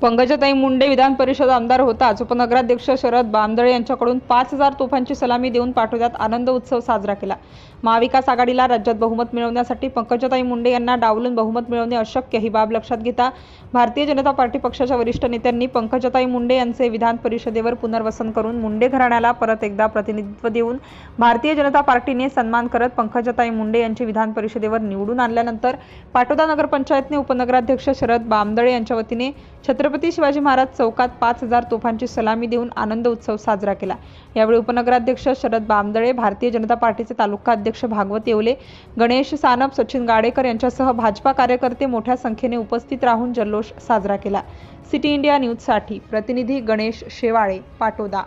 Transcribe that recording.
पंकजाताई मुंडे विधान परिषद आमदार होताच. उपनगराध्यक्ष शरद बांदळे यांच्याकडून पाच हजार तोफांची सलामी देऊन पाठवण्यात आनंद उत्सव साजरा केला. महाविकास आघाडीला राज्यात बहुमत मिळवण्यासाठी पंकजाताई मुंडे यांना डावलून बहुमत मिळवणे अशक्य ही बाब लक्षात घेता भारतीय जनता पार्टी पक्षाच्या वरिष्ठ नेत्यांनी पंकजाताई मुंडे यांचे विधान परिषदेवर पुनर्वसन करून मुंडे घराण्याला परत एकदा प्रतिनिधित्व देऊन भारतीय जनता पार्टीने सन्मान करत पंकजाताई मुंडे यांचे विधान परिषदेवर निवडून आणल्यानंतर पाटोदा नगरपंचायतने उपनगराध्यक्ष शरद बामदळे यांच्या वतीने छत्र छत्रपती शिवाजी महाराज चौकात पाच हजार तोफांची सलामी देऊन आनंद उत्सव साजरा केला. यावेळी उपनगराध्यक्ष शरद बामदळे भारतीय जनता पार्टीचे तालुका अध्यक्ष भागवत येवले गणेश सानप सचिन गाडेकर यांच्यासह भाजपा कार्यकर्ते मोठ्या संख्येने उपस्थित राहून जल्लोष साजरा केला. सिटी इंडिया न्यूजसाठी प्रतिनिधी गणेश शेवाळे पाटोदा.